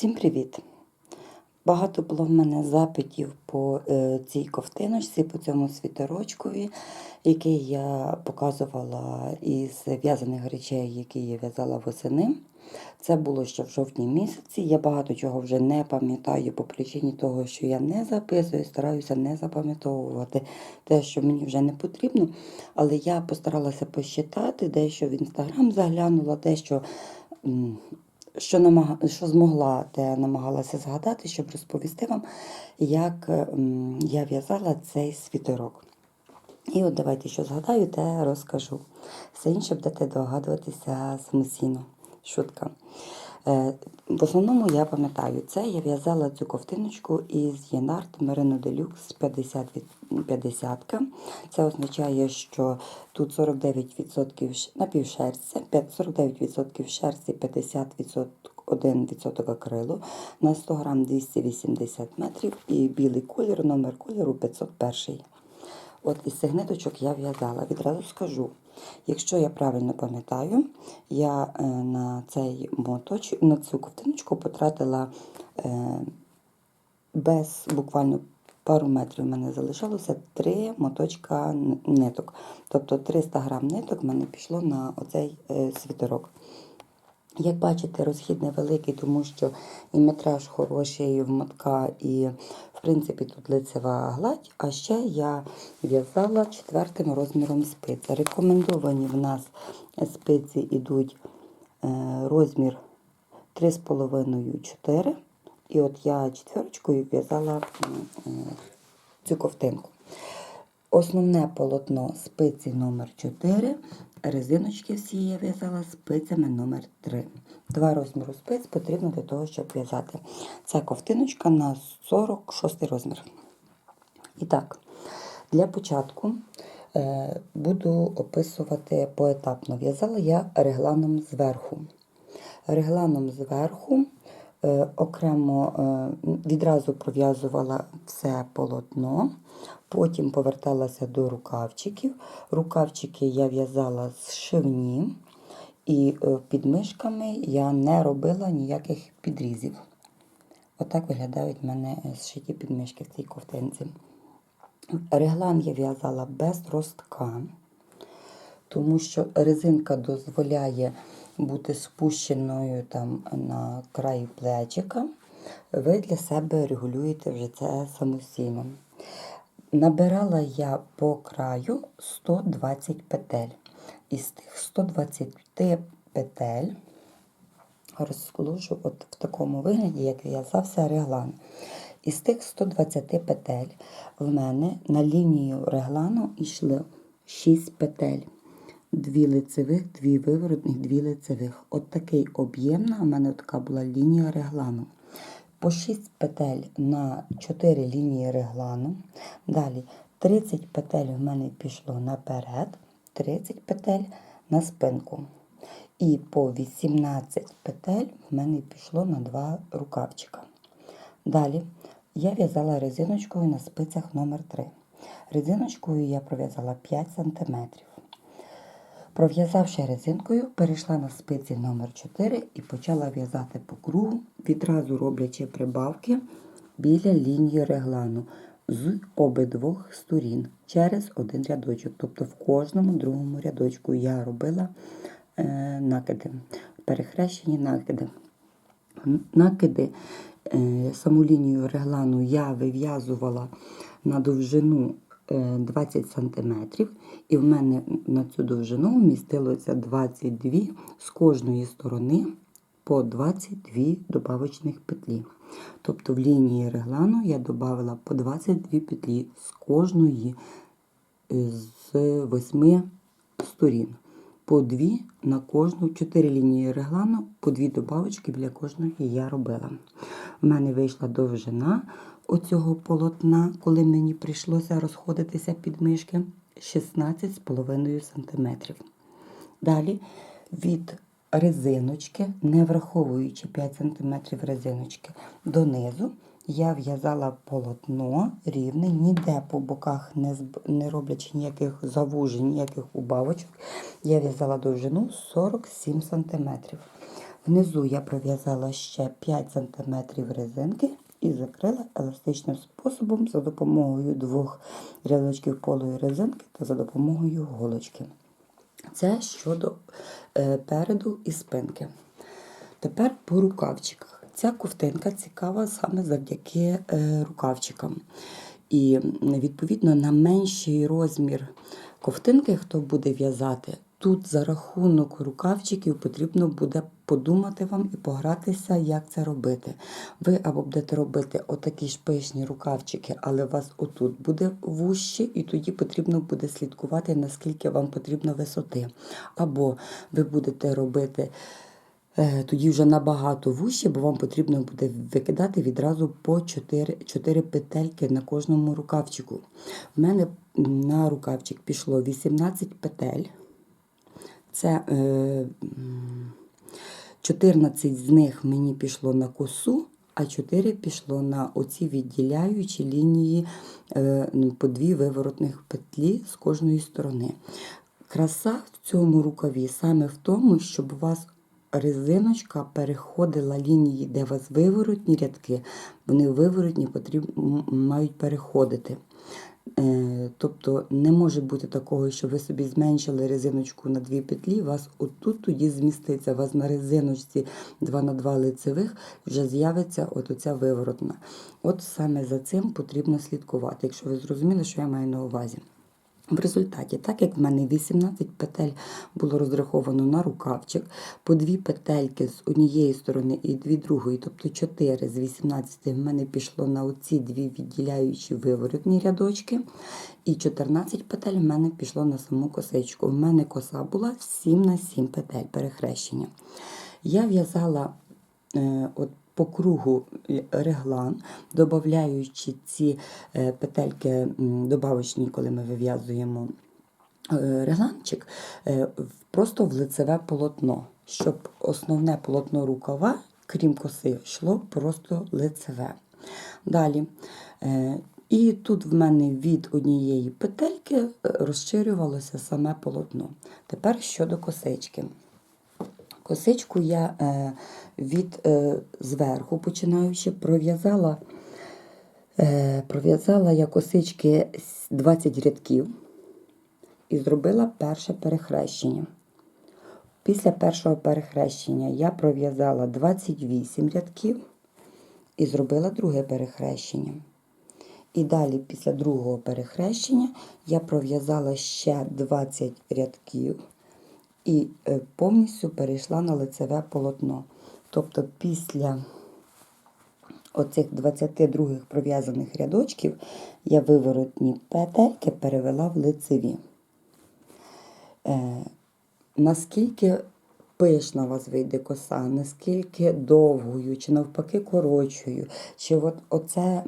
Всім привіт! Багато було в мене запитів по е, цій ковтиночці, по цьому світерочкові, який я показувала із в'язаних речей, які я в'язала восени. Це було ще в жовтні місяці. Я багато чого вже не пам'ятаю по причині того, що я не записую, стараюся не запам'ятовувати те, що мені вже не потрібно. Але я постаралася посчитати, дещо в інстаграм заглянула, дещо. Що намаг... що змогла, те намагалася згадати, щоб розповісти вам, як я в'язала цей світерок. І от давайте, що згадаю, те розкажу. Все інше будете догадуватися самостійно. Шутка. Е, В основному я пам'ятаю, це я в'язала цю ковтиночку із Єнарт Merino Deluxe 50 50. Це означає, що тут 49% ш- напівшерстя, 49% шерсті, 50% 1% акрилу, на 100 грам 280 метрів і білий колір, номер кольору 501. От із цих ниточок я в'язала. Відразу скажу, якщо я правильно пам'ятаю, я е, на цей моточ, на цю ковтиночку потратила е, без буквально пару метрів в мене залишалося три моточка ниток. Тобто 300 грам ниток в мене пішло на оцей е, світерок. Як бачите, розхід невеликий, тому що і метраж хороший в мотка, і, в принципі, тут лицева гладь. А ще я в'язала четвертим розміром спиці. Рекомендовані в нас спиці йдуть е, розмір 3,5-4. І от я четверочкою в'язала е, цю ковтинку. Основне полотно спиці номер 4 резиночки всі я в'язала спицями номер 3 Два розміру спиць потрібно для того, щоб в'язати. Це ковтиночка на 46 розмір. І так, для початку е, буду описувати поетапно. В'язала я регланом зверху. Регланом зверху окремо е, відразу пров'язувала все полотно, потім поверталася до рукавчиків. Рукавчики я в'язала з шивні, і е, під мишками я не робила ніяких підрізів. Отак виглядають в мене е, зшиті підмишки в цій ковтинці. Реглан я в'язала без ростка, тому що резинка дозволяє бути спущеною там на краї плечика. Ви для себе регулюєте вже це самостійно. Набирала я по краю 120 петель. Із тих 120 петель розкладу от в такому вигляді, як в'язався реглан. Із тих 120 петель в мене на лінію реглану йшли 6 петель. Дві лицевих, дві виворотних, дві лицевих. От такий об'ємна у мене така була лінія реглану. По 6 петель на 4 лінії реглану. Далі 30 петель в мене пішло наперед, 30 петель на спинку. І по 18 петель в мене пішло на два рукавчика. Далі я в'язала резиночкою на спицях номер 3 Резиночкою я пров'язала 5 см. Пров'язавши резинкою, перейшла на спиці номер 4 і почала в'язати по кругу, відразу роблячи прибавки біля лінії реглану з обидвох сторін через один рядочок. Тобто в кожному другому рядочку я робила е, накиди, перехрещені накиди. Накиди, е, саму лінію реглану я вив'язувала на довжину 20 см, і в мене на цю довжину вмістилося 22 з кожної сторони по 22 добавочних петлі. Тобто в лінії реглану я додавала по 22 петлі з кожної е, з 8 сторін. По дві на кожну, чотири лінії реглану, по дві добавочки біля кожної я робила. У мене вийшла довжина оцього полотна, коли мені прийшлося розходитися під мишки 16,5 см. Далі від резиночки, не враховуючи 5 см резиночки, донизу я в'язала полотно рівне, ніде по боках не, не роблячи ніяких завужень, ніяких убавочок. Я в'язала довжину 47 см. Внизу я пров'язала ще 5 см резинки і закрила еластичним способом за допомогою двох рядочків полої резинки та за допомогою голочки. Це щодо е, переду і спинки. Тепер по рукавчиках. Ця ковтинка цікава саме завдяки е, рукавчикам. І відповідно на менший розмір ковтинки, хто буде в'язати, тут за рахунок рукавчиків потрібно буде подумати вам і погратися, як це робити. Ви або будете робити отакі ж пишні рукавчики, але у вас отут буде вужче, і тоді потрібно буде слідкувати, наскільки вам потрібно висоти. Або ви будете робити. Е, Тоді вже набагато вужче, бо вам потрібно буде викидати відразу по 4, 4 петельки на кожному рукавчику. В мене на рукавчик пішло 18 петель. Це е, 14 з них мені пішло на косу, а 4 пішло на оці відділяючі лінії е, ну, по дві виворотних петлі з кожної сторони. Краса в цьому рукаві саме в тому, щоб у вас резиночка переходила лінії, де у вас виворотні рядки, вони виворотні потрібно, мають переходити. Е, Тобто не може бути такого, що ви собі зменшили резиночку на дві петлі, у вас отут тоді зміститься, у вас на резиночці 2 на 2 лицевих вже з'явиться от оця виворотна. От саме за цим потрібно слідкувати, якщо ви зрозуміли, що я маю на увазі. В результаті, так як в мене 18 петель було розраховано на рукавчик, по дві петельки з однієї сторони і дві другої, тобто 4 з 18 в мене пішло на оці дві відділяючі виворотні рядочки, і 14 петель в мене пішло на саму косичку. У мене коса була 7 на 7 петель перехрещення. Я в'язала е, от по кругу реглан, додаючи ці е, петельки добавочні, коли ми вив'язуємо е, регланчик, е, просто в лицеве полотно, щоб основне полотно рукава, крім коси, йшло просто лицеве. Далі. І тут в мене від однієї петельки розширювалося саме полотно. Тепер щодо косички. Косичку я е, від е, зверху починаючи пров'язала. Е, пров'язала я косички 20 рядків і зробила перше перехрещення. Після першого перехрещення я пров'язала 28 рядків і зробила друге перехрещення. І далі, після другого перехрещення, я пров'язала ще 20 рядків і е, повністю перейшла на лицеве полотно. Тобто після оцих 22 пров'язаних рядочків я виворотні петельки перевела в лицеві. Е, наскільки пишна у вас вийде коса, наскільки довгою, чи навпаки коротшою, чи от оце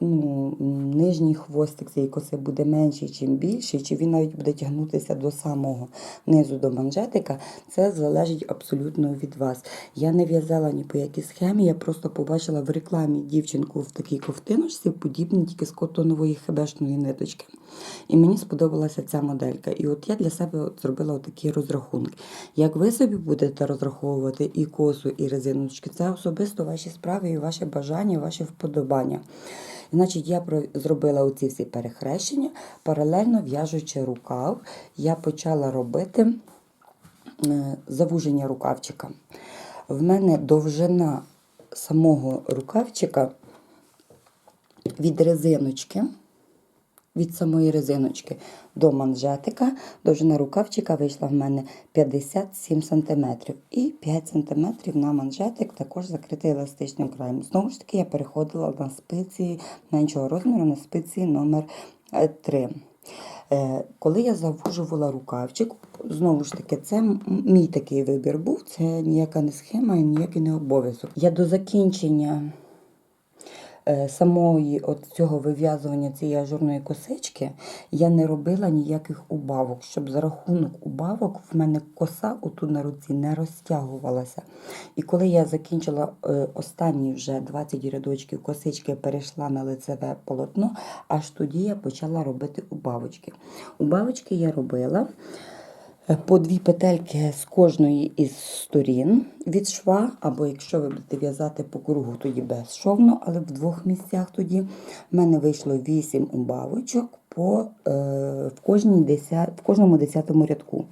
ну, нижній хвостик цієї коси буде менший, чим більший, чи він навіть буде тягнутися до самого низу до манжетика, це залежить абсолютно від вас. Я не в'язала ні по якій схемі, я просто побачила в рекламі дівчинку в такій ковтиночці, подібній тільки з котонової хебешної ниточки. І мені сподобалася ця моделька. І от я для себе зробила такі розрахунки. Як ви собі будете розраховувати і косу, і резиночки, це особисто ваші справи і ваше бажання, ваше вподобання. Значить, я зробила оці всі перехрещення, паралельно в'яжучи рукав, я почала робити е, завуження рукавчика. В мене довжина самого рукавчика від резиночки від самої резиночки до манжетика. Довжина рукавчика вийшла в мене 57 см. І 5 см на манжетик також закритий еластичним краєм. Знову ж таки, я переходила на спиці меншого розміру, на спиці номер 3. Е, Коли я завужувала рукавчик, знову ж таки, це мій такий вибір був, це ніяка не схема ніякий не обов'язок. Я до закінчення е, самої от цього вив'язування цієї ажурної косички я не робила ніяких убавок, щоб за рахунок убавок в мене коса отут на руці не розтягувалася. І коли я закінчила е, останні вже 20 рядочків косички, перейшла на лицеве полотно, аж тоді я почала робити убавочки. Убавочки я робила. Е, По дві петельки з кожної із сторін від шва, або якщо ви будете в'язати по кругу, тоді безшовно, але в двох місцях тоді в мене вийшло 8 убавочок по, е, в, кожній в кожному десятому рядку.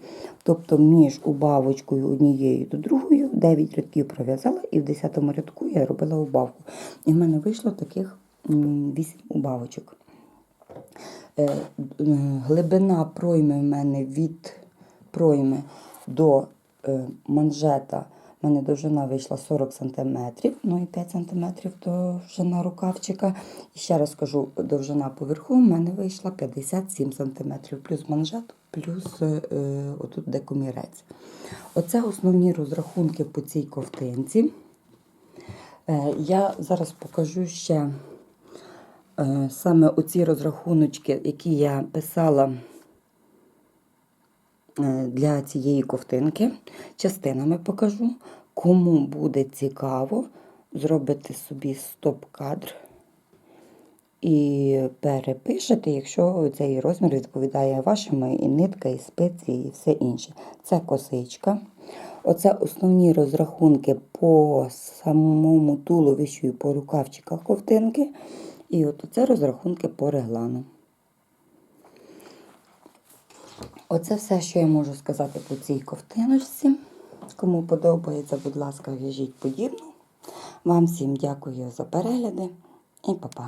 Тобто між убавочкою однією до другою 9 рядків пров'язала, і в десятому рядку я робила убавку. І в мене вийшло таких 8 убавочок. Е, е, Глибина пройми в мене від пройми до е, манжета. в мене довжина вийшла 40 см, ну і 5 см довжина рукавчика. І ще раз кажу, довжина поверху в мене вийшла 57 см, плюс манжет, плюс е, е, отут де комірець. Оце основні розрахунки по цій ковтинці. Е, я зараз покажу ще е, саме оці розрахуночки, які я писала для цієї ковтинки. Частинами покажу. Кому буде цікаво, зробите собі стоп-кадр і перепишете, якщо цей розмір відповідає вашому, і нитка, і спиці, і все інше. Це косичка. Оце основні розрахунки по самому туловищу і по рукавчиках ковтинки. І от це розрахунки по реглану. Оце все, що я можу сказати по цій ковтиночці. Кому подобається, будь ласка, в'яжіть подібну. Вам всім дякую за перегляди і па-па.